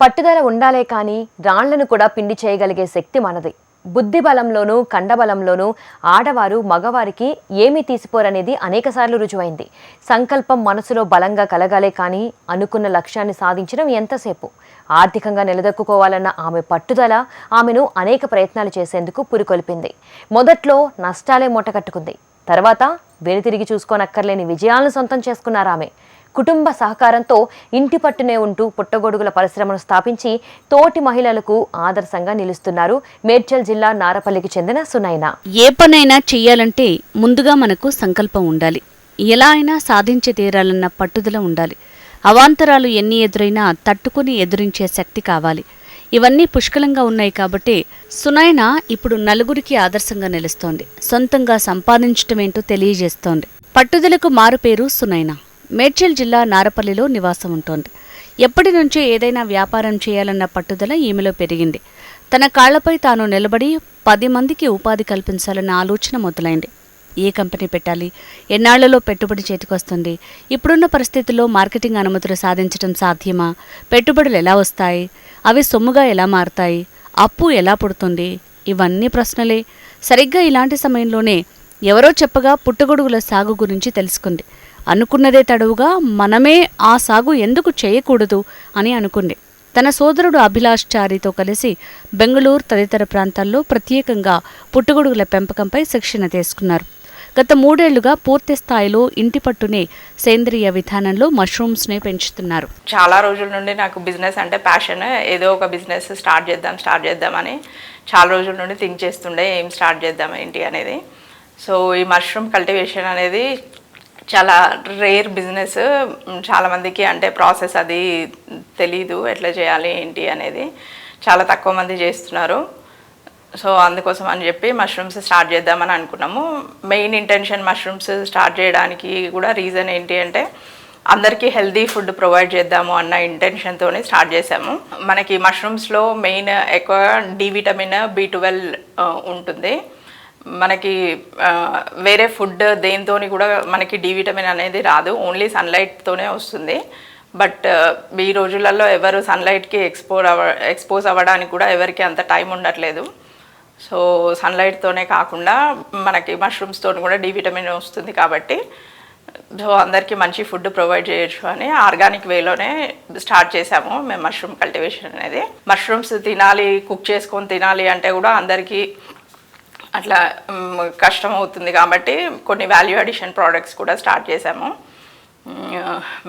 పట్టుదల ఉండాలే కానీ రాళ్ళను కూడా పిండి చేయగలిగే శక్తి మనది. బుద్ధి బలంలోనూ కండబలంలోనూ ఆడవారు మగవారికి ఏమీ తీసిపోరనేది అనేకసార్లు రుజువైంది. సంకల్పం మనసులో బలంగా కలగాలే కానీ అనుకున్న లక్ష్యాన్ని సాధించడం ఎంతసేపు? ఆర్థికంగా నిలదొక్కుకోవాలన్న ఆమె పట్టుదల ఆమెను అనేక ప్రయత్నాలు చేసేందుకు పురికొల్పింది. మొదట్లో నష్టాలే మూటకట్టుకుంది. తర్వాత వెనుతిరిగి చూసుకోనక్కర్లేని విజయాలను సొంతం చేసుకున్నారు ఆమె. కుటుంబ సహకారంతో ఇంటి పట్టునే ఉంటూ పుట్టగొడుగుల పరిశ్రమను స్థాపించి తోటి మహిళలకు ఆదర్శంగా నిలుస్తున్నారు. మేడ్చల్ జిల్లా నారపల్లికి చెందిన సునైన. ఏ పనైనా చెయ్యాలంటే ముందుగా మనకు సంకల్పం ఉండాలి. ఎలా అయినా సాధించి తీరాలన్న పట్టుదల ఉండాలి. అవాంతరాలు ఎన్ని ఎదురైనా తట్టుకుని ఎదురించే శక్తి కావాలి. ఇవన్నీ పుష్కలంగా ఉన్నాయి కాబట్టి సునైన ఇప్పుడు నలుగురికి ఆదర్శంగా నిలుస్తోంది. సొంతంగా సంపాదించటమేంటో తెలియజేస్తోంది. పట్టుదలకు మారుపేరు సునైనా. మేడ్చల్ జిల్లా నారపల్లిలో నివాసం ఉంటోంది. ఎప్పటి నుంచో ఏదైనా వ్యాపారం చేయాలన్న పట్టుదల ఈమెలో పెరిగింది. తన కాళ్ళపై తాను నిలబడి పది మందికి ఉపాధి కల్పించాలన్న ఆలోచన మొదలైంది. ఏ కంపెనీ పెట్టాలి? ఎన్నాళ్ళలో పెట్టుబడి చేతికొస్తుంది? ఇప్పుడున్న పరిస్థితుల్లో మార్కెటింగ్ అనుమతులు సాధించడం సాధ్యమా? పెట్టుబడులు ఎలా వస్తాయి? అవి సొమ్ముగా ఎలా మారతాయి? అప్పు ఎలా పుడుతుంది? ఇవన్నీ ప్రశ్నలే. సరిగ్గా ఇలాంటి సమయంలోనే ఎవరో చెప్పగా పుట్టగొడుగుల సాగు గురించి తెలుసుకుంది. అనుకున్నదే తడవుగా మనమే ఆ సాగు ఎందుకు చేయకూడదు అని అనుకుంది. తన సోదరుడు అభిలాష్ చారితో కలిసి బెంగళూరు తదితర ప్రాంతాల్లో ప్రత్యేకంగా పుట్టగొడుగుల పెంపకంపై శిక్షణ తీసుకున్నారు. గత మూడేళ్ళుగా పూర్తి స్థాయిలో ఇంటి పట్టునే సేంద్రియ విధానంలో మష్రూమ్స్ని పెంచుతున్నారు. చాలా రోజుల నుండి నాకు బిజినెస్ అంటే ప్యాషన్ ఏదో ఒక బిజినెస్ స్టార్ట్ చేద్దాం స్టార్ట్ చేద్దామని చాలా రోజుల నుండి థింక్ చేస్తుండే ఏం స్టార్ట్ చేద్దాం ఏంటి అనేది. సో ఈ మష్రూమ్ కల్టివేషన్ అనేది చాలా రేర్ బిజినెస్ చాలామందికి అంటే ప్రాసెస్ అది తెలీదు ఎట్లా చేయాలి ఏంటి అనేది చాలా తక్కువ మంది చేస్తున్నారు. సో అందుకోసం అని చెప్పి మష్రూమ్స్ స్టార్ట్ చేద్దామని అనుకున్నాము. మెయిన్ ఇంటెన్షన్ మష్రూమ్స్ స్టార్ట్ చేయడానికి కూడా రీజన్ ఏంటి అంటే అందరికీ హెల్దీ ఫుడ్ ప్రొవైడ్ చేద్దాము అన్న ఇంటెన్షన్తోనే స్టార్ట్ చేసాము మనకి మష్రూమ్స్లో మెయిన్ ఎక్కువ డి విటమిన్ బి ట్వెల్వ్ ఉంటుంది. మనకి వేరే ఫుడ్ దేనితోని కూడా మనకి డి విటమిన్ అనేది రాదు. ఓన్లీ సన్లైట్తోనే వస్తుంది. బట్ ఈ రోజులలో ఎవరు సన్లైట్కి ఎక్స్పోర్ అవ ఎక్స్పోజ్ అవ్వడానికి కూడా ఎవరికి అంత టైం ఉండట్లేదు. సో సన్లైట్తోనే కాకుండా మనకి మష్రూమ్స్తో కూడా డి విటమిన్ వస్తుంది కాబట్టి సో అందరికీ మంచి ఫుడ్ ప్రొవైడ్ చేయొచ్చు అని ఆర్గానిక్ వేలోనే స్టార్ట్ చేసాము మేము మష్రూమ్ కల్టివేషన్ అనేది. మష్రూమ్స్ తినాలి కుక్ చేసుకొని తినాలి అంటే కూడా అందరికీ అట్లా కష్టం అవుతుంది కాబట్టి కొన్ని వాల్యూ అడిషన్ ప్రోడక్ట్స్ కూడా స్టార్ట్ చేసాము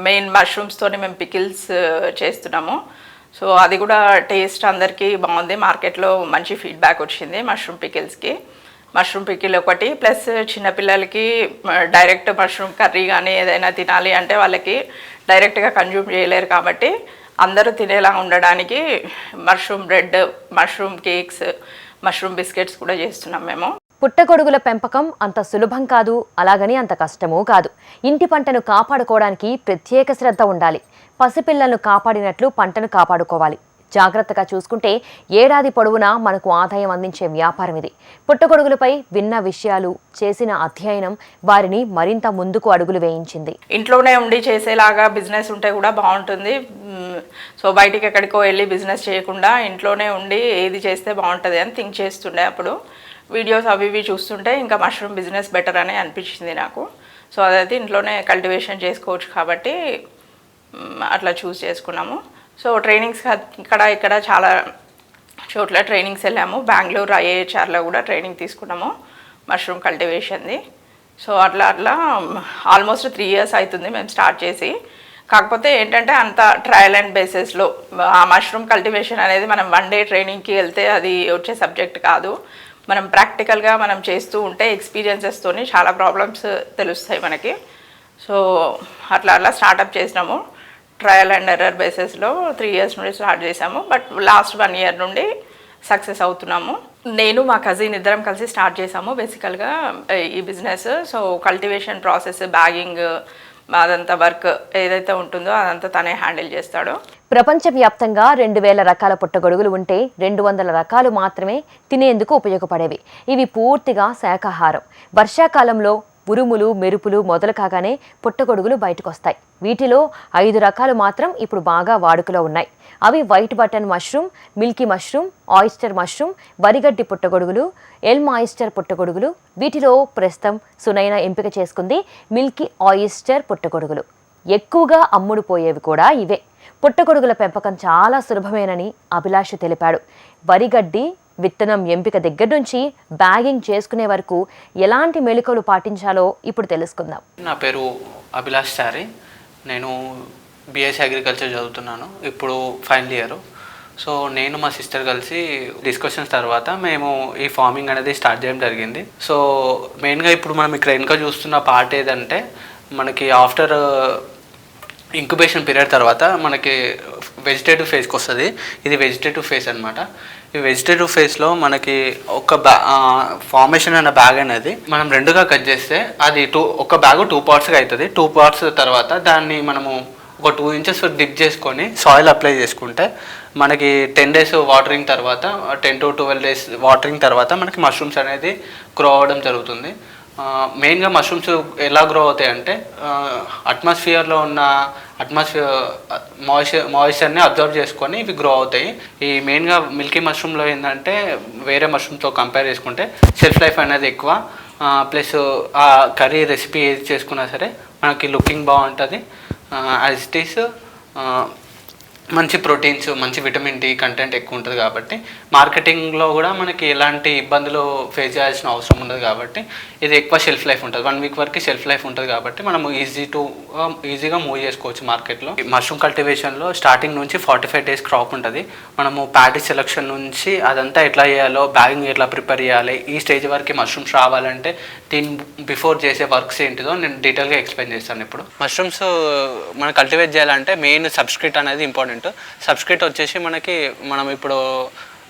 మెయిన్ మష్రూమ్స్తోనే మేము పికిల్స్ చేస్తున్నాము. సో అది కూడా టేస్ట్ అందరికీ బాగుంది. మార్కెట్లో మంచి ఫీడ్బ్యాక్ వచ్చింది మష్రూమ్ పికిల్స్కి మష్రూమ్ పికిల్ ఒకటి ప్లస్ చిన్నపిల్లలకి డైరెక్ట్ మష్రూమ్ కర్రీ కానీ ఏదైనా తినాలి అంటే వాళ్ళకి డైరెక్ట్గా కన్జ్యూమ్ చేయలేరు కాబట్టి అందరూ తినేలా ఉండడానికి mushroom bread mushroom cakes mushroom biscuits కూడా చేస్తున్నాం మేము. పుట్టగొడుగుల పెంపకం అంత సులభం కాదు అలాగని అంత కష్టమూ కాదు. ఇంటి పంటను కాపాడుకోవడానికి ప్రత్యేక శ్రద్ధ ఉండాలి. పసిపిల్లలను కాపాడినట్లు పంటను కాపాడుకోవాలి. జాగ్రత్తగా చూసుకుంటే ఏడాది పొడవునా మనకు ఆదాయం అందించే వ్యాపారం ఇది. పుట్టగొడుగులపై విన్న విషయాలు చేసిన అధ్యయనం వారిని మరింత ముందుకు అడుగులు వేయించింది. ఇంట్లోనే ఉండి చేసేలాగా బిజినెస్ ఉంటే కూడా బాగుంటుంది. సో బయటికి ఎక్కడికో వెళ్ళి బిజినెస్ చేయకుండా ఇంట్లోనే ఉండి ఏది చేస్తే బాగుంటుంది అని థింక్ చేస్తుండే అప్పుడు. వీడియోస్ అవి ఇవి చూస్తుంటే ఇంకా మష్రూమ్ బిజినెస్ బెటర్ అని అనిపించింది నాకు. సో అదైతే ఇంట్లోనే కల్టివేషన్ చేసుకోవచ్చు కాబట్టి అట్లా చూస్ చేసుకున్నాము. సో ట్రైనింగ్స్ ఇక్కడ ఇక్కడ చాలా చోట్ల ట్రైనింగ్స్ వెళ్ళాము. బెంగళూరు ఐఏహెచ్ఆర్లో కూడా ట్రైనింగ్ తీసుకున్నాము. మష్రూమ్ కల్టివేషన్ది సో అట్లా అట్లా ఆల్మోస్ట్ త్రీ ఇయర్స్ అవుతుంది మేము స్టార్ట్ చేసి. కాకపోతే ఏంటంటే అంత ట్రయల్ అండ్ బేసిస్లో ఆ మష్రూమ్ కల్టివేషన్ అనేది మనం వన్ డే ట్రైనింగ్కి వెళ్తే అది వచ్చే సబ్జెక్ట్ కాదు. మనం ప్రాక్టికల్గా మనం చేస్తూ ఉంటే ఎక్స్పీరియన్సెస్తోని చాలా ప్రాబ్లమ్స్ తెలుస్తాయి మనకి. సో అట్లా అట్లా స్టార్టప్ చేసినాము. ట్రయల్ అండ్ ఎర్రర్ బేసిస్లో త్రీ ఇయర్స్ నుండి స్టార్ట్ చేసాము బట్ లాస్ట్ వన్ ఇయర్ నుండి సక్సెస్ అవుతున్నాము. నేను మా కజిన్ ఇద్దరం కలిసి స్టార్ట్ చేసాము బేసికల్గా ఈ business so cultivation process bagging అదంతా వర్క్ ఏదైతే ఉంటుందో అదంతా తనే హ్యాండిల్ చేస్తాడు. ప్రపంచవ్యాప్తంగా రెండు వేల రకాల పుట్టగొడుగులు ఉంటే రెండు వందల రకాలు మాత్రమే తినేందుకు ఉపయోగపడేవి. ఇవి పూర్తిగా శాఖాహారం. వర్షాకాలంలో ఉరుములు మెరుపులు మొదలు కాగానే పుట్టగొడుగులు బయటకొస్తాయి. వీటిలో ఐదు రకాలు మాత్రం ఇప్పుడు బాగా వాడుకలో ఉన్నాయి. అవి white button mushroom milky mushroom oyster mushroom వరిగడ్డి పుట్టగొడుగులు ఎల్ ఆయిస్టర్ పుట్టగొడుగులు వీటిలో ప్రస్తుతం సునైన ఎంపిక చేసుకుంది మిల్కీ ఆయిస్టర్ పుట్టగొడుగులు. ఎక్కువగా అమ్ముడుపోయేవి కూడా ఇవే. పుట్టగొడుగుల పెంపకం చాలా సులభమేనని అభిలాష తెలిపాడు. వరిగడ్డి విత్తనం ఎంపిక దగ్గర నుంచి బ్యాగింగ్ చేసుకునే వరకు ఎలాంటి మెళుకలు పాటించాలో ఇప్పుడు తెలుసుకుందాం. నా పేరు అభిలాష్ చారి నేను బిఎస్సీ అగ్రికల్చర్ చదువుతున్నాను. ఇప్పుడు ఫైనల్ ఇయర్ సో నేను మా సిస్టర్ కలిసి డిస్కషన్స్ తర్వాత మేము ఈ ఫార్మింగ్ అనేది స్టార్ట్ చేయడం జరిగింది. సో మెయిన్గా ఇప్పుడు మనం ఇక్కడ ఇంకా చూస్తున్న పార్ట్ ఏదంటే మనకి ఆఫ్టర్ ఇంక్యుబేషన్ పీరియడ్ తర్వాత మనకి వెజిటేటివ్ ఫేస్కి వస్తుంది. ఇది వెజిటేటివ్ ఫేస్ అనమాట ఈ వెజిటేటివ్ ఫేస్లో మనకి ఒక బ్యా ఫార్మేషన్ అనే బ్యాగ్ అనేది మనం రెండుగా కట్ చేస్తే అది టూ ఒక బ్యాగ్ టూ పార్ట్స్గా అవుతుంది టూ పార్ట్స్ తర్వాత దాన్ని మనము ఒక టూ ఇంచెస్ డిప్ చేసుకొని సాయిల్ అప్లై చేసుకుంటే మనకి టెన్ డేస్ వాటరింగ్ తర్వాత ten to twelve days watering తర్వాత మనకి మష్రూమ్స్ అనేది గ్రో అవ్వడం జరుగుతుంది. మెయిన్గా మష్రూమ్స్ ఎలా గ్రో అవుతాయి అంటే అట్మాస్ఫియర్లో ఉన్న అట్మాస్ఫియర్ మాయిశ్చర్ మాయిశ్చర్ని అబ్జర్వ్ చేసుకొని ఇవి గ్రో అవుతాయి. ఈ మెయిన్గా మిల్కీ మష్రూమ్లో ఏంటంటే వేరే మష్రూమ్తో కంపేర్ చేసుకుంటే సెల్ఫ్ లైఫ్ అనేది ఎక్కువ. ప్లస్ ఆ కర్రీ రెసిపీ ఏది చేసుకున్నా సరే మనకి లుకింగ్ బాగుంటుంది. యాజ్ ఇట్ ఈస్ మంచి ప్రోటీన్స్ మంచి విటమిన్ డి కంటెంట్ ఎక్కువ ఉంటుంది కాబట్టి మార్కెటింగ్లో కూడా మనకి ఎలాంటి ఇబ్బందులు ఫేస్ చేయాల్సిన అవసరం ఉండదు కాబట్టి ఇది ఎక్కువ షెల్ఫ్ లైఫ్ ఉంటుంది. వన్ వీక్ వరకు షెల్ఫ్ లైఫ్ ఉంటుంది కాబట్టి మనం ఈజీ టు ఈజీగా మూవ్ చేసుకోవచ్చు మార్కెట్లో. మష్రూమ్ కల్టివేషన్లో స్టార్టింగ్ నుంచి ఫార్టీ ఫైవ్ డేస్ క్రాప్ ఉంటుంది. మనము ప్యాటీ సెలక్షన్ నుంచి అదంతా ఎట్లా చేయాలో బ్యాగింగ్ ఎట్లా ప్రిపేర్ చేయాలి ఈ స్టేజ్ వరకు మష్రూమ్స్ రావాలంటే దీని బిఫోర్ చేసే వర్క్స్ ఏంటిదో నేను డీటెయిల్గా ఎక్స్ప్లెయిన్ చేస్తాను ఇప్పుడు. మష్రూమ్స్ uh, మనం కల్టివేట్ చేయాలంటే మెయిన్ సబ్స్క్రిట్ అనేది ఇంపార్టెంట్ సబ్స్క్రిట్ వచ్చేసి మనకి మనం ఇప్పుడు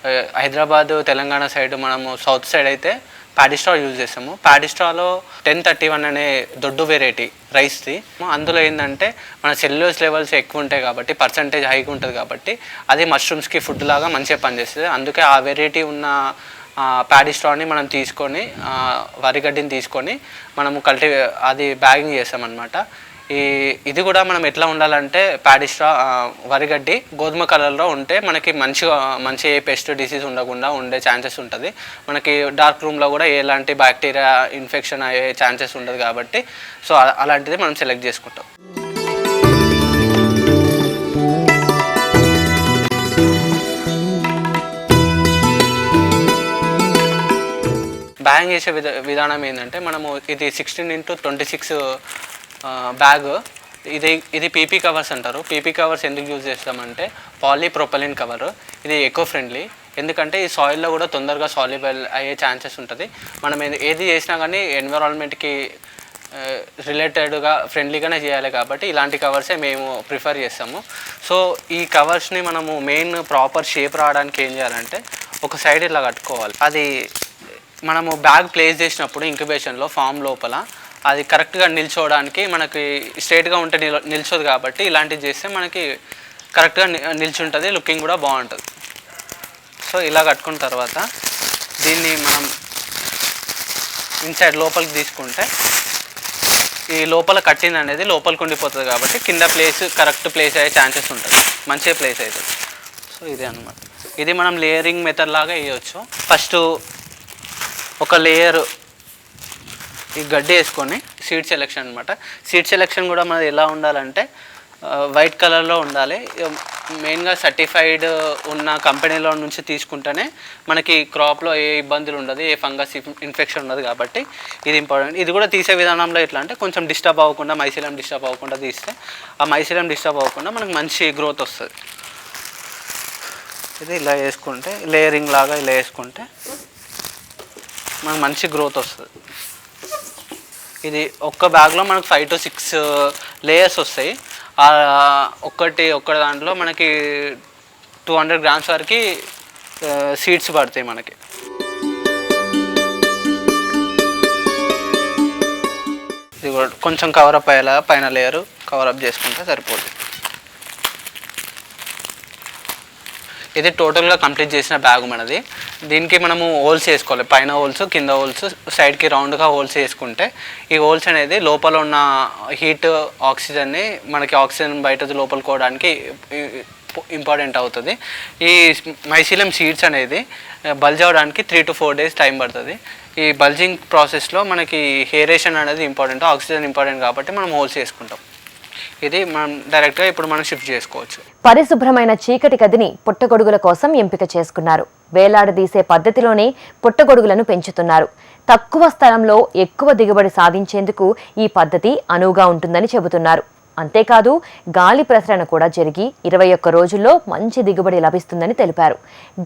uh, హైదరాబాద్ తెలంగాణ సైడ్ మనము సౌత్ సైడ్ అయితే ప్యాడిస్ట్రా యూజ్ చేస్తాము. ప్యాడిస్ట్రాలో టెన్ థర్టీ వన్ అనే దొడ్డు వెరైటీ రైస్ది అందులో ఏంటంటే మన సెల్యులోస్ లెవెల్స్ ఎక్కువ ఉంటాయి కాబట్టి పర్సంటేజ్ హైగా ఉంటుంది కాబట్టి అది మష్రూమ్స్కి ఫుడ్ లాగా మంచిగా పనిచేస్తుంది. అందుకే ఆ వెరైటీ ఉన్న ప్యాడీ స్ట్రాని మనం తీసుకొని వరి గడ్డిని తీసుకొని మనము కల్టి అది బ్యాగింగ్ చేస్తామన్నమాట. ఈ ఇది కూడా మనం ఎట్లా ఉండాలంటే ప్యాడీ స్ట్రా వరిగడ్డి గోధుమ కలర్లో ఉంటే మనకి మంచిగా మంచి ఏ పెస్ట్ డిసీజ్ ఉండకుండా ఉండే ఛాన్సెస్ ఉంటుంది. మనకి డార్క్ రూమ్లో కూడా ఎలాంటి బ్యాక్టీరియా ఇన్ఫెక్షన్ అయ్యే ఛాన్సెస్ ఉండదు కాబట్టి సో అలాంటిది మనం సెలెక్ట్ చేసుకుంటాం. బ్యాగ్ చేసే విధ విధానం ఏంటంటే మనము ఇది sixteen into twenty six bag. ఇది ఇది పీపీ కవర్స్ అంటారు. పీపీ కవర్స్ ఎందుకు యూజ్ చేస్తామంటే పాలీప్రొపలిన్ కవర్ ఇది ఎకో ఫ్రెండ్లీ ఎందుకంటే ఈ సాయిల్లో కూడా తొందరగా సాల్యుబుల్ అయ్యే ఛాన్సెస్ ఉంటుంది. మనం ఏది- ఏది చేసినా కానీ ఎన్విరాన్మెంట్కి రిలేటెడ్గా ఫ్రెండ్లీగానే చేయాలి కాబట్టి ఇలాంటి కవర్సే మేము ప్రిఫర్ చేస్తాము. సో ఈ కవర్స్ని మనము మెయిన్ ప్రాపర్ షేప్ రావడానికి ఏం చేయాలంటే ఒక సైడ్ ఇలా కట్టుకోవాలి. అది మనము బ్యాగ్ ప్లేస్ చేసినప్పుడు ఇంక్యుబేషన్లో ఫామ్ లోపల అది కరెక్ట్గా నిల్చోవడానికి మనకి స్ట్రేట్గా ఉంటే నిల్ నిల్చోదు కాబట్టి ఇలాంటివి చేస్తే మనకి కరెక్ట్గా నిల్చుంటుంది లుకింగ్ కూడా బాగుంటుంది. సో ఇలా కట్టుకున్న తర్వాత దీన్ని మనం ఇన్సైడ్ లోపలికి తీసుకుంటే ఈ లోపల కట్టింది అనేది లోపలికి ఉండిపోతుంది కాబట్టి కింద ప్లేస్ కరెక్ట్ ప్లేస్ అయ్యే ఛాన్సెస్ ఉంటుంది మంచిగా ప్లేస్ అవుతుంది. సో ఇదే అనమాట ఇది మనం లేయరింగ్ మెథడ్ లాగా వేయవచ్చు ఫస్ట్ ఒక లేయర్ ఈ గడ్డి వేసుకొని సీడ్ సెలెక్షన్ అనమాట సీడ్ సెలెక్షన్ కూడా మనది ఎలా ఉండాలంటే వైట్ కలర్లో ఉండాలి. మెయిన్గా సర్టిఫైడ్ ఉన్న కంపెనీలో నుంచి తీసుకుంటేనే మనకి క్రాప్లో ఏ ఇబ్బందులు ఉండదు ఏ ఫంగస్ ఇన్ఫెక్షన్ ఉండదు కాబట్టి ఇది ఇంపార్టెంట్ ఇది కూడా తీసే విధానంలో ఎట్లా అంటే కొంచెం డిస్టర్బ్ అవ్వకుండా మైసీలం డిస్టర్బ్ అవ్వకుండా తీస్తే ఆ మైసీలం డిస్టర్బ్ అవ్వకుండా మనకి మంచి గ్రోత్ వస్తుంది. ఇది ఇలా వేసుకుంటే లేయరింగ్ లాగా ఇలా వేసుకుంటే మనకు మంచి గ్రోత్ వస్తుంది. ఇది ఒక్క బ్యాగ్లో మనకు ఫైవ్ టు సిక్స్ లేయర్స్ వస్తాయి. ఒక్కటి ఒక్క దాంట్లో మనకి టూ హండ్రెడ్ గ్రామ్స్ వరకు uh, సీడ్స్ పడతాయి మనకి. ఇది కూడా కొంచెం కవరప్ అయ్యేలా పైన లేయర్ కవరప్ చేసుకుంటే సరిపోతుంది ఇది టోటల్గా కంప్లీట్ చేసిన బ్యాగ్ మనది. దీనికి మనము హోల్స్ వేసుకోవాలి పైన హోల్స్ కింద హోల్స్ సైడ్కి రౌండ్గా హోల్స్ వేసుకుంటే ఈ హోల్స్ అనేది లోపల ఉన్న హీట్ ఆక్సిజన్ని మనకి ఆక్సిజన్ బయట లోపలికోవడానికి ఇంపార్టెంట్ అవుతుంది. ఈ మైసీలం సీడ్స్ అనేది బల్జ్ అవడానికి three to four days time పడుతుంది. ఈ బల్జింగ్ ప్రాసెస్లో మనకి హేరేషన్ అనేది ఇంపార్టెంట్ ఆక్సిజన్ ఇంపార్టెంట్ కాబట్టి మనం హోల్స్ వేసుకుంటాం ఇది మనం డైరెక్ట్గా ఇప్పుడు మనం షిఫ్ట్ చేసుకోవచ్చు. పరిశుభ్రమైన చీకటి గదిని పుట్టగొడుగుల కోసం ఎంపిక చేసుకున్నారు. వేలాడదీసే పద్ధతిలోనే పుట్టగొడుగులను పెంచుతున్నారు. తక్కువ స్థలంలో ఎక్కువ దిగుబడి సాధించేందుకు ఈ పద్ధతి అనువుగా ఉంటుందని చెబుతున్నారు. అంతేకాదు గాలి ప్రసరణ కూడా జరిగి ఇరవై ఒక్క రోజుల్లో మంచి దిగుబడి లభిస్తుందని తెలిపారు.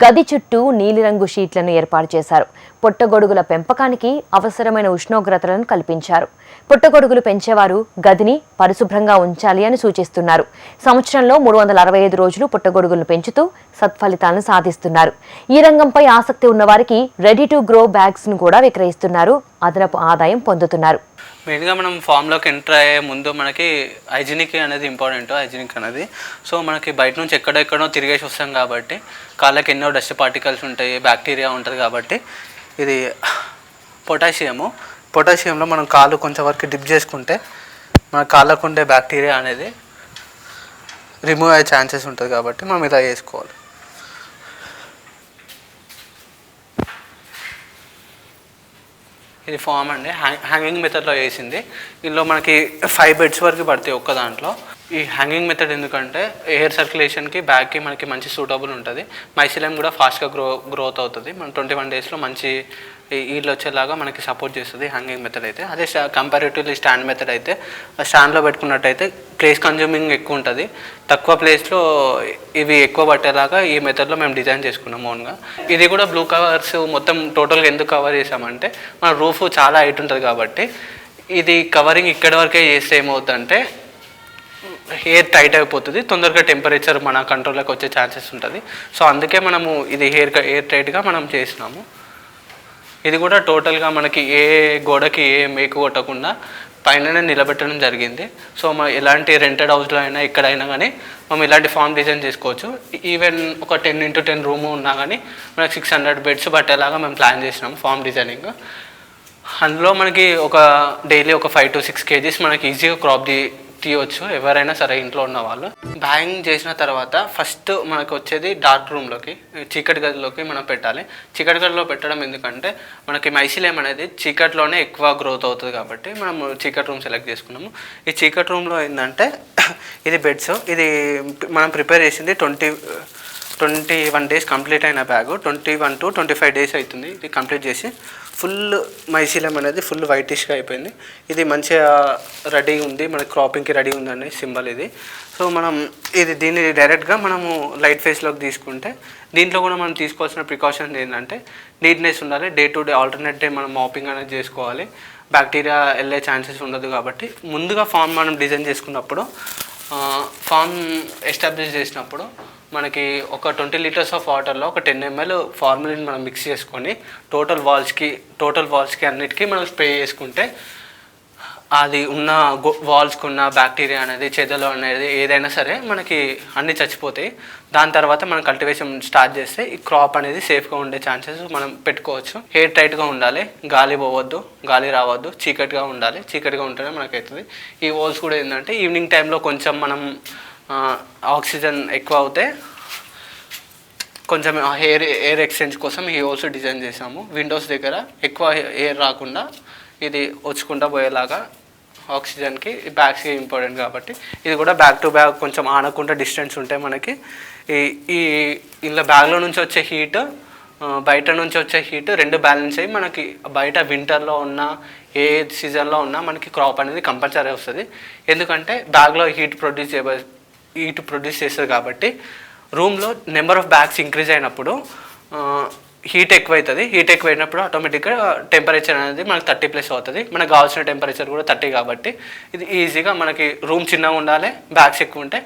గది చుట్టూ నీలిరంగు షీట్లను ఏర్పాటు చేశారు. పుట్టగొడుగుల పెంపకానికి అవసరమైన ఉష్ణోగ్రతలను కల్పించారు. పుట్టగొడుగులు పెంచేవారు గదిని పరిశుభ్రంగా ఉంచాలి అని సూచిస్తున్నారు. సంవత్సరంలో మూడు వందల అరవై ఐదు రోజులు పుట్టగొడుగులను పెంచుతూ సత్ఫలితాలను సాధిస్తున్నారు. ఈ రంగంపై ఆసక్తి ఉన్నవారికి రెడీ టు గ్రో బ్యాగ్స్ను కూడా విక్రయిస్తున్నారు. అదనపు ఆదాయం పొందుతున్నారు. మెయిన్గా మనం ఫామ్లోకి ఎంటర్ అయ్యే ముందు మనకి హైజీనిక్ అనేది ఇంపార్టెంట్ హైజీనిక్ అనేది. సో మనకి బయట నుంచి ఎక్కడెక్కడో తిరిగేసి వస్తాం కాబట్టి కాళ్ళకి ఎన్నో డస్ట్ పార్టికల్స్ ఉంటాయి బ్యాక్టీరియా ఉంటుంది కాబట్టి ఇది పొటాషియము. పొటాషియంలో మనం కాళ్ళు కొంచెం వరకు డిప్ చేసుకుంటే మన కాళ్ళకు ఉండే బ్యాక్టీరియా అనేది రిమూవ్ అయ్యే ఛాన్సెస్ ఉంటుంది కాబట్టి మనం ఇలా వేసుకోవాలి ఇది ఫామ్ అండి. హ్యాంగింగ్ మెథడ్లో వేసింది ఇందులో మనకి ఫైవ్ బెడ్స్ వరకు పడతాయి ఒక్క దాంట్లో. ఈ హ్యాంగింగ్ మెథడ్ ఎందుకంటే ఎయిర్ సర్క్యులేషన్కి బ్యాగ్కి మనకి మంచి సూటబుల్ ఉంటుంది. మైసిలం కూడా ఫాస్ట్గా గ్రో గ్రోత్ అవుతుంది. మనం ట్వంటీ వన్ డేస్లో మంచి ఈళ్ళు వచ్చేలాగా మనకి సపోర్ట్ చేస్తుంది హ్యాంగింగ్ మెథడ్ అయితే. అదే కంపారిటివ్లీ స్టాండ్ మెథడ్ అయితే స్టాండ్లో పెట్టుకున్నట్టయితే ప్లేస్ కన్జ్యూమింగ్ ఎక్కువ ఉంటుంది. తక్కువ ప్లేస్లో ఇవి ఎక్కువ పట్టేలాగా ఈ మెథడ్లో మేము డిజైన్ చేసుకున్నాం ఓన్గా ఇది కూడా బ్లూ కవర్స్ మొత్తం టోటల్గా ఎందుకు కవర్ చేసామంటే మన రూఫ్ చాలా హైట్ ఉంటుంది కాబట్టి ఇది కవరింగ్ ఇక్కడి వరకే చేస్తే ఏమవుతుందంటే హెయిర్ టైట్ అయిపోతుంది. తొందరగా టెంపరేచర్ మన కంట్రోల్లోకి వచ్చే ఛాన్సెస్ ఉంటుంది. సో అందుకే మనము ఇది హెయిర్ హెయిర్ టైట్గా మనం చేసినాము. ఇది కూడా టోటల్గా మనకి ఏ గోడకి ఏ మేకు కొట్టకుండా పైననే నిలబెట్టడం జరిగింది. సో మనం ఎలాంటి రెంటెడ్ హౌస్లో అయినా ఎక్కడైనా కానీ మనం ఇలాంటి ఫామ్ డిజైన్ చేసుకోవచ్చు. ఈవెన్ ఒక టెన్ ఇంటూ టెన్ రూమ్ ఉన్నా కానీ మనకి సిక్స్ హండ్రెడ్ బెడ్స్ పట్టేలాగా మేము ప్లాన్ చేసినాం ఫామ్ డిజైనింగ్ అందులో మనకి ఒక డైలీ ఒక ఫైవ్ టు సిక్స్ కేజీస్ మనకి ఈజీగా క్రాప్ తీయవచ్చు ఎవరైనా సరే ఇంట్లో ఉన్న వాళ్ళు. బ్యాంగ్ చేసిన తర్వాత ఫస్ట్ మనకు వచ్చేది డార్క్ రూమ్లోకి చీకటి గదిలోకి మనం పెట్టాలి. చీకటి గదిలో పెట్టడం ఎందుకంటే మనకి మైసిలేం అనేది చీకటిలోనే ఎక్కువ గ్రోత్ అవుతుంది కాబట్టి మనం చీకటి రూమ్ సెలెక్ట్ చేసుకున్నాము. ఈ చీకటి రూమ్లో ఏంటంటే ఇది బెడ్స్ ఇది మనం ప్రిపేర్ చేసింది twenty twenty one days complete అయిన bag twenty one to twenty five days అవుతుంది ఇది కంప్లీట్ చేసి. ఫుల్ మైసీలం అనేది ఫుల్ వైటిష్గా అయిపోయింది. ఇది మంచిగా రెడీ ఉంది మన క్రాపింగ్కి రెడీ ఉందండి సింబల్ ఇది. సో మనం ఇది దీన్ని డైరెక్ట్గా మనము లైట్ ఫేస్లోకి తీసుకుంటే దీంట్లో కూడా మనం తీసుకోవాల్సిన ప్రికాషన్స్ ఏంటంటే నీట్నెస్ ఉండాలి day to day alternate day మనం మాపింగ్ అనేది చేసుకోవాలి. బ్యాక్టీరియా వెళ్ళే ఛాన్సెస్ ఉండదు కాబట్టి ముందుగా ఫామ్ మనం డిజైన్ చేసుకున్నప్పుడు ఫామ్ ఎస్టాబ్లిష్ చేసినప్పుడు మనకి ఒక ట్వంటీ లీటర్స్ ఆఫ్ వాటర్లో ఒక టెన్ ఎంఎల్ ఫార్ములిన్ మనం మిక్స్ చేసుకొని టోటల్ వాల్స్కి టోటల్ వాల్స్కి అన్నిటికీ మనం స్ప్రే చేసుకుంటే అది ఉన్న వాల్స్కి ఉన్న బ్యాక్టీరియా అనేది చెదలు అనేది ఏదైనా సరే మనకి అన్నీ చచ్చిపోతాయి. దాని తర్వాత మనం కల్టివేషన్ స్టార్ట్ చేస్తే ఈ క్రాప్ అనేది సేఫ్గా ఉండే ఛాన్సెస్ మనం పెట్టుకోవచ్చు. హెయిర్ టైట్గా ఉండాలి గాలి పోవద్దు గాలి రావద్దు చీకటిగా ఉండాలి చీకటిగా ఉంటేనే మనకవుతుంది ఈ వాల్స్ కూడా ఏంటంటే ఈవినింగ్ టైంలో కొంచెం మనం ఆక్సిజన్ ఎక్కువ అవుతే కొంచెం హెయిర్ ఎయిర్ ఎక్స్చేంజ్ కోసం ఈ హోల్స్ డిజైన్ చేసాము విండోస్ దగ్గర ఎక్కువ ఎయిర్ రాకుండా ఇది వచ్చుకుంటా పోయేలాగా ఆక్సిజన్కి బ్యాగ్స్కి ఇంపార్టెంట్ కాబట్టి ఇది కూడా బ్యాక్ టు బ్యాగ్ కొంచెం ఆనకుండా డిస్టెన్స్ ఉంటే మనకి ఈ ఈ ఇలా బ్యాగ్లో నుంచి వచ్చే హీట్ బయట నుంచి వచ్చే హీట్ రెండు బ్యాలెన్స్ అయ్యి మనకి బయట వింటర్లో ఉన్న ఏ సీజన్లో ఉన్నా మనకి క్రాప్ అనేది కంపల్సరీ వస్తుంది. ఎందుకంటే బ్యాగ్లో హీట్ ప్రొడ్యూస్ చేయ హీట్ ప్రొడ్యూస్ చేస్తుంది కాబట్టి రూమ్లో నెంబర్ ఆఫ్ బ్యాగ్స్ ఇంక్రీజ్ అయినప్పుడు హీట్ ఎక్కువైతుంది. హీట్ ఎక్కువైనప్పుడు ఆటోమేటిక్గా టెంపరేచర్ అనేది మనకి థర్టీ ప్లస్ అవుతుంది. మనకు కావాల్సిన టెంపరేచర్ కూడా థర్టీ కాబట్టి ఇది ఈజీగా మనకి రూమ్ చిన్నగా ఉండాలి బ్యాగ్స్ ఎక్కువ ఉంటే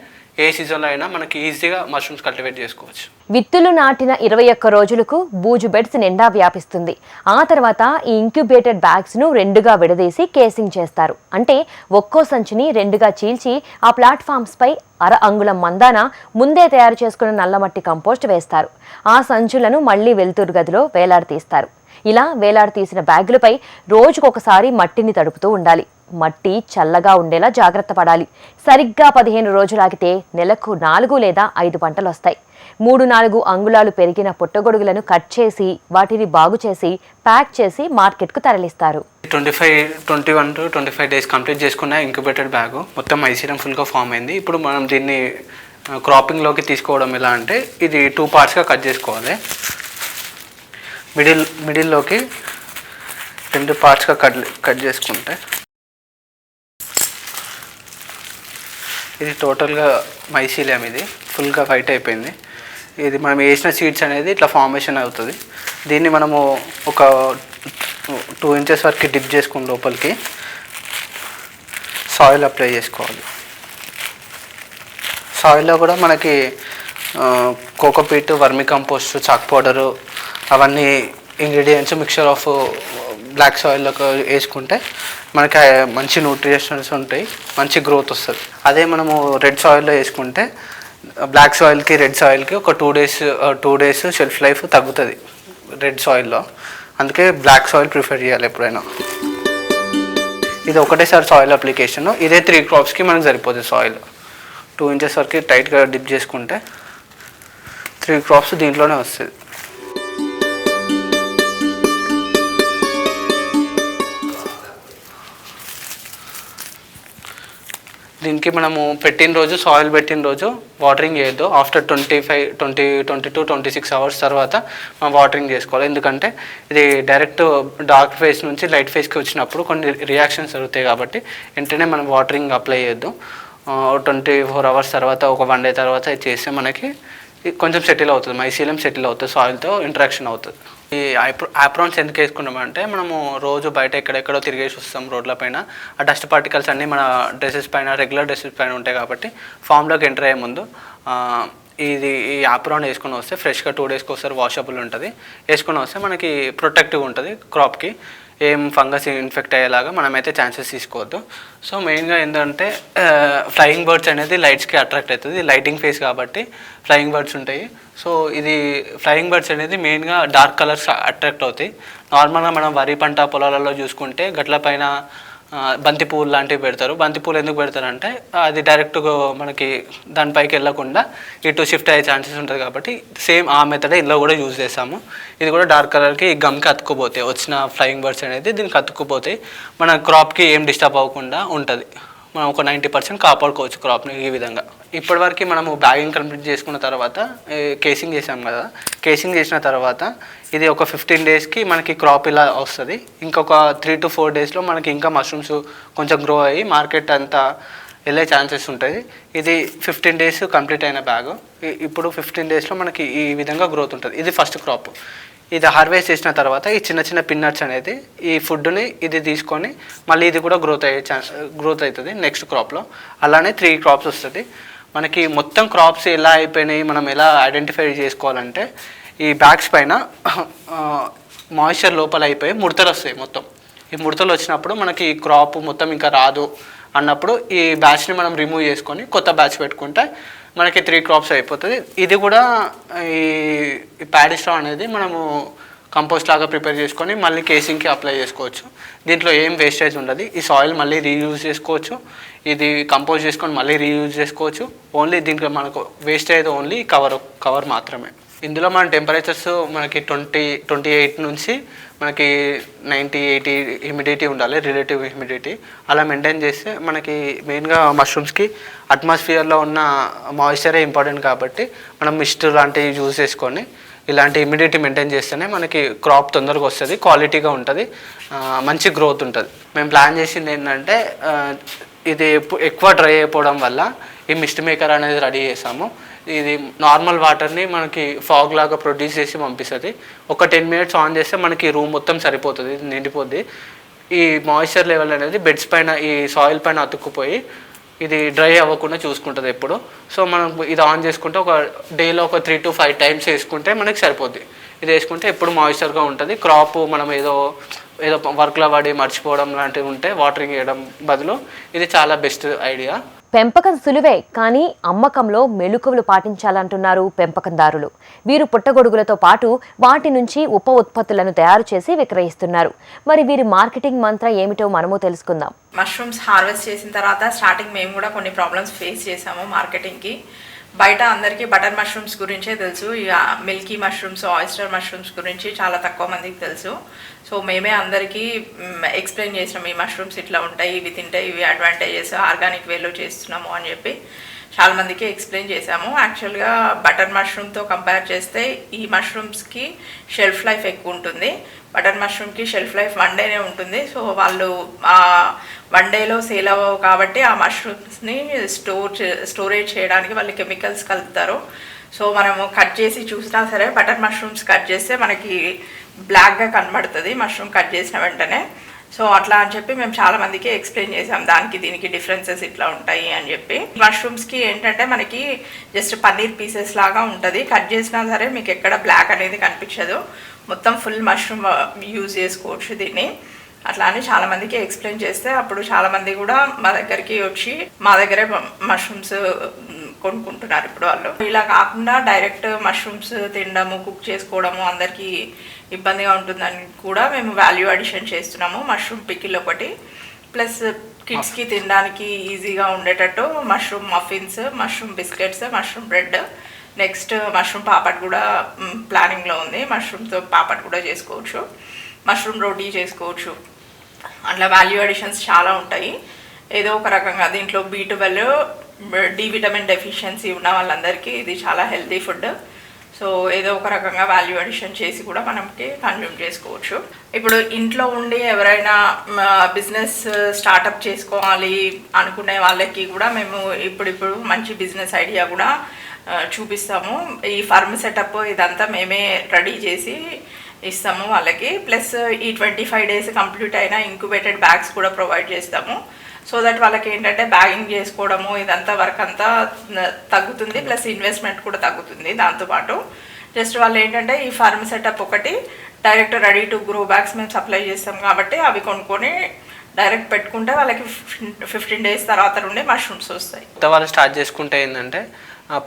ఏ సీజన్లో అయినా మనకి ఈజీగా మష్రూమ్స్ కల్టివేట్ చేసుకోవచ్చు. విత్తులు నాటిన ఇరవై ఒక్క రోజులకు బూజు బెడ్స్ నిండా వ్యాపిస్తుంది. ఆ తర్వాత ఈ ఇంక్యుబేటెడ్ బ్యాగ్స్ను రెండుగా విడదీసి కేసింగ్ చేస్తారు. అంటే ఒక్కో సంచిని రెండుగా చీల్చి ఆ ప్లాట్ఫామ్స్ పై అర అంగుళం మందాన ముందే తయారు చేసుకున్న నల్లమట్టి కంపోస్ట్ వేస్తారు. ఆ సంచులను మళ్ళీ వెలుతురు గదిలో వేలాడతీస్తారు. ఇలా వేలాడతీసిన బ్యాగులపై రోజుకొకసారి మట్టిని తడుపుతూ ఉండాలి. మట్టి చల్లగా ఉండేలా జాగ్రత్త పడాలి. సరిగ్గా పదిహేను రోజులాగితే నెలకు నాలుగు లేదా ఐదు పంటలు వస్తాయి. మూడు నాలుగు అంగుళాలు పెరిగిన పుట్టగొడుగులను కట్ చేసి వాటిని బాగు చేసి ప్యాక్ చేసి మార్కెట్కు తరలిస్తారు. Twenty five twenty one to twenty five days complete చేసుకున్న ఇంక్యుబేటెడ్ బ్యాగ్ మొత్తం ఐసీరం ఫుల్గా ఫామ్ అయింది. ఇప్పుడు మనం దీన్ని క్రాపింగ్లోకి తీసుకోవడం ఎలా అంటే ఇది టూ పార్ట్స్గా కట్ చేసుకోవాలి. మిడిల్ మిడిల్లోకి రెండు పార్ట్స్గా కట్ కట్ చేసుకుంటే. ఇది టోటల్గా మైసీలియం ఇది. ఫుల్గా వైట్ అయిపోయింది. ఇది మనం వేసిన సీడ్స్ అనేది ఇట్లా ఫార్మేషన్ అవుతుంది. దీన్ని మనము ఒక టూ ఇంచెస్ వరకు డిప్ చేసుకుని లోపలికి సాయిల్ అప్లై చేసుకోవాలి. సాయిల్లో కూడా మనకి cocopeat vermicompost chalk powder అవన్నీ ఇంగ్రీడియంట్స్ మిక్చర్ ఆఫ్ బ్లాక్ సాయిల్లోకి వేసుకుంటే మనకి మంచి న్యూట్రిషన్స్ ఉంటాయి మంచి గ్రోత్ వస్తుంది. అదే మనము రెడ్ సాయిల్లో వేసుకుంటే బ్లాక్ సాయిల్కి రెడ్ సాయిల్కి ఒక two days two days shelf life తగ్గుతుంది రెడ్ సాయిల్లో అందుకే బ్లాక్ సాయిల్ ప్రిఫర్ చేయాలి ఎప్పుడైనా. ఇది ఒకటేసారి సాయిల్ అప్లికేషన్ ఇదే త్రీ క్రాప్స్కి మనకు సరిపోతుంది సాయిల్ టూ ఇంచెస్ వరకు టైట్గా డిప్ చేసుకుంటే త్రీ క్రాప్స్ దీంట్లోనే వస్తుంది. దీనికి మనము పెట్టిన రోజు సాయిల్ పెట్టిన రోజు వాటరింగ్ చేయొద్దు. After twenty five twenty twenty two twenty six hours తర్వాత మనం వాటరింగ్ చేసుకోవాలి. ఎందుకంటే ఇది డైరెక్ట్ డార్క్ ఫేస్ నుంచి లైట్ ఫేస్కి వచ్చినప్పుడు కొన్ని రియాక్షన్స్ జరుగుతాయి కాబట్టి వెంటనే మనం వాటరింగ్ అప్లై చేయొద్దు. ట్వంటీ ఫోర్ అవర్స్ తర్వాత ఒక వన్ డే తర్వాత ఇది చేస్తే మనకి కొంచెం సెటిల్ అవుతుంది. మైసీలం సెటిల్ అవుతుంది. సాయిల్తో ఇంటరాక్షన్ అవుతుంది. ఈ ఆప్రాన్స్ ఎందుకు వేసుకున్నామంటే మనము రోజు బయట ఎక్కడెక్కడో తిరిగేసి వస్తాం రోడ్ల పైన. ఆ డస్ట్ పార్టికల్స్ అన్నీ మన డ్రెస్సెస్ పైన రెగ్యులర్ డ్రెస్సెస్ పైన ఉంటాయి కాబట్టి ఫామ్లోకి ఎంటర్ అయ్యే ముందు ఇది ఈ ఆప్రాన్ వేసుకొని వస్తే ఫ్రెష్గా టూ డేస్కి ఒకసారి వాషబుల్ ఉంటుంది. వేసుకొని వస్తే మనకి ప్రొటెక్టివ్ ఉంటుంది క్రాప్కి. ఏం ఫంగస్ ఇన్ఫెక్ట్ అయ్యేలాగా మనమైతే ఛాన్సెస్ తీసుకోవద్దు. సో మెయిన్గా ఏంటంటే ఫ్లయింగ్ బర్డ్స్ అనేది లైట్స్కి అట్రాక్ట్ అవుతుంది. లైటింగ్ ఫేస్ కాబట్టి ఫ్లయింగ్ బర్డ్స్ ఉంటాయి. సో ఇది ఫ్లయింగ్ బర్డ్స్ అనేది మెయిన్గా డార్క్ కలర్స్ అట్రాక్ట్ అవుతాయి. నార్మల్గా మనం వరి పంట పొలాలలో చూసుకుంటే గట్ల పైన బంతిపూలు బంతి పువ్వులు లాంటివి పెడతారు. బంతి పువ్వులు ఎందుకు పెడతారంటే అది డైరెక్ట్గా మనకి దానిపైకి వెళ్ళకుండా ఇటు షిఫ్ట్ అయ్యే ఛాన్సెస్ ఉంటుంది కాబట్టి సేమ్ ఆ మెథడే ఇందులో కూడా యూజ్ చేస్తాము. ఇది కూడా డార్క్ కలర్కి గమ్కి అతుక్కుపోతాయి. వచ్చిన ఫ్లయింగ్ బర్డ్స్ అనేది దీనికి అతుక్కుపోతాయి. మన క్రాప్కి ఏం డిస్టర్బ్ అవ్వకుండా ఉంటుంది. మనం ఒక నైంటీ పర్సెంట్ కాపాడుకోవచ్చు క్రాప్ని ఈ విధంగా. ఇప్పటివరకు మనము బ్యాగింగ్ కంప్లీట్ చేసుకున్న తర్వాత కేసింగ్ చేసాం కదా. కేసింగ్ చేసిన తర్వాత ఇది ఒక ఫిఫ్టీన్ డేస్కి మనకి క్రాప్ ఇలా వస్తుంది. ఇంకొక త్రీ టు ఫోర్ డేస్లో మనకి ఇంకా మష్రూమ్స్ కొంచెం గ్రో అయ్యి మార్కెట్ అంతా వెళ్ళే ఛాన్సెస్ ఉంటుంది ఇది ఫిఫ్టీన్ డేస్ కంప్లీట్ అయిన బ్యాగ్ ఇప్పుడు ఫిఫ్టీన్ డేస్లో మనకి ఈ విధంగా గ్రోత్ ఉంటుంది. ఇది ఫస్ట్ క్రాప్ ఇది హార్వెస్ట్ చేసిన తర్వాత ఈ చిన్న చిన్న పిన్నట్స్ అనేది ఈ ఫుడ్ని ఇది తీసుకొని మళ్ళీ ఇది కూడా గ్రోత్ అయ్యే ఛాన్స్ గ్రోత్ అవుతుంది నెక్స్ట్ క్రాప్లో అలానే త్రీ క్రాప్స్ వస్తుంది. మనకి మొత్తం క్రాప్స్ ఎలా అయిపోయినాయి మనం ఎలా ఐడెంటిఫై చేసుకోవాలంటే ఈ బ్యాగ్స్ పైన మాయిశ్చర్ లోపల అయిపోయి ముడతలు వస్తాయి మొత్తం. ఈ ముడతలు వచ్చినప్పుడు మనకి ఈ క్రాప్ మొత్తం ఇంకా రాదు. అన్నప్పుడు ఈ బ్యాచ్ని మనం రిమూవ్ చేసుకొని కొత్త బ్యాచ్ పెట్టుకుంటే మనకి త్రీ క్రాప్స్ అయిపోతుంది. ఇది కూడా ఈ ప్యాడీ స్ట్రా అనేది మనము కంపోస్ట్ లాగా ప్రిపేర్ చేసుకొని మళ్ళీ కేసింగ్కి అప్లై చేసుకోవచ్చు. దీంట్లో ఏం వేస్టేజ్ ఉండదు. ఈ సాయిల్ మళ్ళీ రీయూజ్ చేసుకోవచ్చు. ఇది కంపోజ్ చేసుకొని మళ్ళీ రీయూజ్ చేసుకోవచ్చు. ఓన్లీ దీంట్లో మనకు వేస్టేజ్ ఓన్లీ కవర్ కవర్ మాత్రమే. ఇందులో మన టెంపరేచర్స్ మనకి ట్వంటీ ట్వంటీ ఎయిట్ నుంచి మనకి నైంటీ ఎయిటీ హ్యూమిడిటీ ఉండాలి రిలేటివ్ హ్యూమిడిటీ అలా మెయింటైన్ చేస్తే మనకి మెయిన్గా మష్రూమ్స్కి అట్మాస్ఫియర్లో ఉన్న మాయిశ్చరే ఇంపార్టెంట్ కాబట్టి మనం మిస్ట్ లాంటివి యూజ్ చేసుకొని ఇలాంటి ఇమ్యూడిటీ మెయింటైన్ చేస్తేనే మనకి క్రాప్ తొందరగా వస్తుంది క్వాలిటీగా ఉంటుంది మంచి గ్రోత్ ఉంటుంది. మేము ప్లాన్ చేసింది ఏంటంటే ఇది ఎక్కువ డ్రై అయిపోవడం వల్ల ఈ మిస్ట్ మేకర్ అనేది రెడీ చేసాము. ఇది నార్మల్ వాటర్ని మనకి ఫాగ్ లాగా ప్రొడ్యూస్ చేసి పంపిస్తుంది. ఒక టెన్ మినిట్స్ ఆన్ చేస్తే మనకి రూమ్ మొత్తం సరిపోతుంది ఇది నిండిపోద్ది. ఈ మాయిశ్చర్ లెవెల్ అనేది బెడ్స్ పైన ఈ సాయిల్ పైన అతుక్కుపోయి ఇది డ్రై అవ్వకుండా చూసుకుంటుంది ఎప్పుడు. సో మనం ఇది ఆన్ చేసుకుంటే ఒక డేలో ఒక త్రీ టు ఫైవ్ టైమ్స్ వేసుకుంటే మనకి సరిపోద్ది. ఇది వేసుకుంటే ఎప్పుడు మాయిశ్చర్గా ఉంటుంది. క్రాప్ మనం ఏదో ఏదో వర్క్లో పడి మర్చిపోవడం లాంటివి ఉంటే వాటరింగ్ వేయడం బదులు ఇది చాలా బెస్ట్ ఐడియా. పెంపకం సులువే కానీ అమ్మకంలో మెలుకువలు పాటించాలంటున్నారు పెంపకందారులు. వీరు పుట్టగొడుగులతో పాటు వాటి నుంచి ఉప ఉత్పత్తులను తయారు చేసి విక్రయిస్తున్నారు. మరి వీరి మార్కెటింగ్ మంత్ర ఏమిటో మనము తెలుసుకుందాం. మష్రూమ్స్ హార్వెస్ట్ చేసిన తర్వాత స్టార్టింగ్ మేము కూడా కొన్ని ప్రాబ్లమ్స్ ఫేస్ చేసాము మార్కెటింగ్కి. బయట అందరికీ బటర్ మష్రూమ్స్ గురించే తెలుసు. ఇక మిల్కీ మష్రూమ్స్ ఆయిస్టర్ మష్రూమ్స్ గురించి చాలా తక్కువ మందికి తెలుసు. సో మేమే అందరికీ ఎక్స్ప్లెయిన్ చేసినాం ఈ మష్రూమ్స్ ఇట్లా ఉంటాయి ఇవి తింటే ఇవి అడ్వాంటేజెస్ ఆర్గానిక్ వేలో చేస్తున్నాము అని చెప్పి. చాలా మందికి ఎక్స్ప్లెయిన్ చేశాము. యాక్చువల్గా బటర్ మష్రూమ్తో కంపేర్ చేస్తే ఈ మష్రూమ్స్కి షెల్ఫ్ లైఫ్ ఎక్కువ ఉంటుంది. బటర్ మష్రూమ్కి షెల్ఫ్ లైఫ్ వన్ డేనే ఉంటుంది. సో వాళ్ళు వన్ డేలో సేల్ అవ్వవు కాబట్టి ఆ మష్రూమ్స్ని స్టోర్ స్టోరేజ్ చేయడానికి వాళ్ళు కెమికల్స్ కలుపుతారు. సో మనము కట్ చేసి చూసినా సరే బటర్ మష్రూమ్స్ కట్ చేస్తే మనకి బ్లాక్గా కనబడుతుంది. మష్రూమ్ కట్ చేసిన వెంటనే సో అట్లా అని చెప్పి మేము చాలా మందికి ఎక్స్ప్లెయిన్ చేసాం దానికి దీనికి డిఫరెన్సెస్ ఇట్లా ఉంటాయి అని చెప్పి. మష్రూమ్స్కి ఏంటంటే మనకి జస్ట్ పన్నీర్ పీసెస్ లాగా ఉంటుంది. కట్ చేసినా సరే మీకు ఎక్కడ బ్లాక్ అనేది కనిపించదు. మొత్తం ఫుల్ మష్రూమ్ యూజ్ చేసుకోవచ్చు దీన్ని. అట్లా అని చాలా మందికి ఎక్స్ప్లెయిన్ చేస్తే అప్పుడు చాలా మంది కూడా మా దగ్గరికి వచ్చి మా దగ్గరే మష్రూమ్స్ uh, కొనుక్కుంటున్నారు ఇప్పుడు వాళ్ళు. ఇలా కాకుండా డైరెక్ట్ మష్రూమ్స్ తినడము కుక్ చేసుకోవడము అందరికీ ఇబ్బందిగా ఉంటుందని కూడా మేము వాల్యూ అడిషన్ చేస్తున్నాము. మష్రూమ్ పికిల్ ఒకటి. ప్లస్ కిడ్స్కి తినడానికి ఈజీగా ఉండేటట్టు mushroom muffins mushroom biscuits mushroom bread next mushroom papad కూడా ప్లానింగ్లో ఉంది. మష్రూమ్తో పాపడ్ కూడా చేసుకోవచ్చు. మష్రూమ్ రోటీ చేసుకోవచ్చు. అట్లా వాల్యూ అడిషన్స్ చాలా ఉంటాయి. ఏదో ఒక రకంగా దీంట్లో B twelve D vitamin deficiency ఉన్న వాళ్ళందరికీ ఇది చాలా హెల్తీ ఫుడ్ సో ఏదో ఒక రకంగా వాల్యూ అడిషన్ చేసి కూడా మనకి కన్జ్యూమ్ చేసుకోవచ్చు. ఇప్పుడు ఇంట్లో ఉండి ఎవరైనా బిజినెస్ స్టార్టప్ చేసుకోవాలి అనుకునే వాళ్ళకి కూడా మేము ఇప్పుడిప్పుడు మంచి బిజినెస్ ఐడియా కూడా చూపిస్తాము. ఈ ఫర్మ్ సెటప్ ఇదంతా మేమే రెడీ చేసి ఇస్తాము వాళ్ళకి. ప్లస్ ఈ ట్వంటీ ఫైవ్ డేస్ కంప్లీట్ అయిన ఇంక్యుబేటెడ్ బ్యాగ్స్ కూడా ప్రొవైడ్ చేస్తాము. సో దట్ వాళ్ళకి ఏంటంటే బ్యాగింగ్ చేసుకోవడము ఇదంతా వర్క్ అంతా తగ్గుతుంది ప్లస్ ఇన్వెస్ట్మెంట్ కూడా తగ్గుతుంది దాంతోపాటు జస్ట్ వాళ్ళు ఏంటంటే ఈ ఫార్మ్ సెటప్ ఒకటి direct ready to grow bags మేము సప్లై చేస్తాం కాబట్టి అవి కొనుక్కొని డైరెక్ట్ పెట్టుకుంటే వాళ్ళకి ఫిఫ్టీన్ డేస్ తర్వాత నుండి మష్రూమ్స్ వస్తాయి. కొత్త వాళ్ళు స్టార్ట్ చేసుకుంటే ఏంటంటే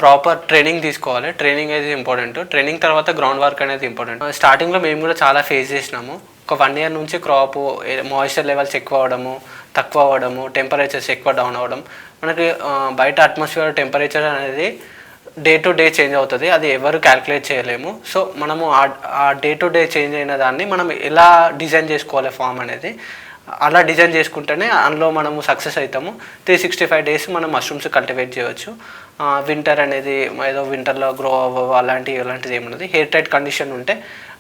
ప్రాపర్ ట్రైనింగ్ తీసుకోవాలి. ట్రైనింగ్ అనేది ఇంపార్టెంట్. ట్రైనింగ్ తర్వాత గ్రౌండ్ వర్క్ అనేది ఇంపార్టెంట్. స్టార్టింగ్లో మేము కూడా చాలా ఫేస్ చేసినాము. ఒక వన్ ఇయర్ నుంచి క్రాప్ మాయిశ్చర్ లెవెల్స్ ఎక్కువ అవ్వడము తక్కువ అవ్వడము టెంపరేచర్స్ ఎక్కువ డౌన్ అవ్వడం మనకి బయట అట్మాస్ఫియర్ టెంపరేచర్ అనేది డే టు డే చేంజ్ అవుతుంది అది ఎవరు క్యాల్కులేట్ చేయలేము. సో మనము ఆ- ఆ డే టు డే చేంజ్ అయిన దాన్ని మనం ఎలా డిజైన్ చేసుకోవాలి ఫామ్ అనేది అలా డిజైన్ చేసుకుంటేనే అందులో మనము సక్సెస్ అవుతాము త్రీ సిక్స్టీ ఫైవ్ డేస్ మనం మష్రూమ్స్ కల్టివేట్ చేయవచ్చు. వింటర్ అనేది ఏదో వింటర్లో గ్రో అవ్వ అలాంటి అలాంటిది ఏమున్నది హెయిర్ టైట్ కండిషన్ ఉంటే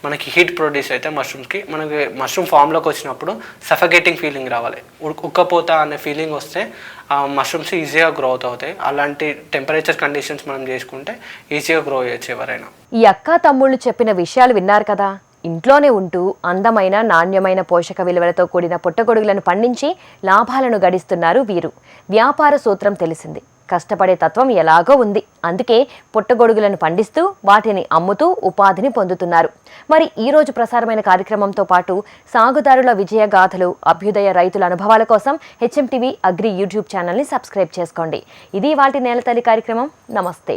మనకి హీట్ ప్రొడ్యూస్ అయితే మష్రూమ్స్కి మనకి మష్రూమ్ ఫామ్లోకి వచ్చినప్పుడు సఫగేటింగ్ ఫీలింగ్ రావాలి. ఉక్- ఉక్కపోత అనే ఫీలింగ్ వస్తే ఆ మష్రూమ్స్ ఈజీగా గ్రోత్ అవుతాయి. అలాంటి టెంపరేచర్ కండిషన్స్ మనం చేసుకుంటే ఈజీగా గ్రో చేయొచ్చు ఎవరైనా. ఈ అక్క తమ్ముళ్ళు చెప్పిన విషయాలు విన్నారు కదా? ఇంట్లోనే ఉంటూ అందమైన నాణ్యమైన పోషక విలువలతో కూడిన పుట్టగొడుగులను పండించి లాభాలను గడిస్తున్నారు వీరు. వ్యాపార సూత్రం తెలిసింది. కష్టపడే తత్వం ఎలాగో ఉంది. అందుకే పుట్టగొడుగులను పండిస్తూ వాటిని అమ్ముతూ ఉపాధిని పొందుతున్నారు. మరి ఈరోజు ప్రసారమైన కార్యక్రమంతో పాటు సాగుదారుల విజయ గాథలు అభ్యుదయ రైతుల అనుభవాల కోసం హెచ్ఎంటీవీ అగ్రి యూట్యూబ్ ఛానల్ని సబ్స్క్రైబ్ చేసుకోండి. ఇది వాటి నేలతల్లి కార్యక్రమం. నమస్తే.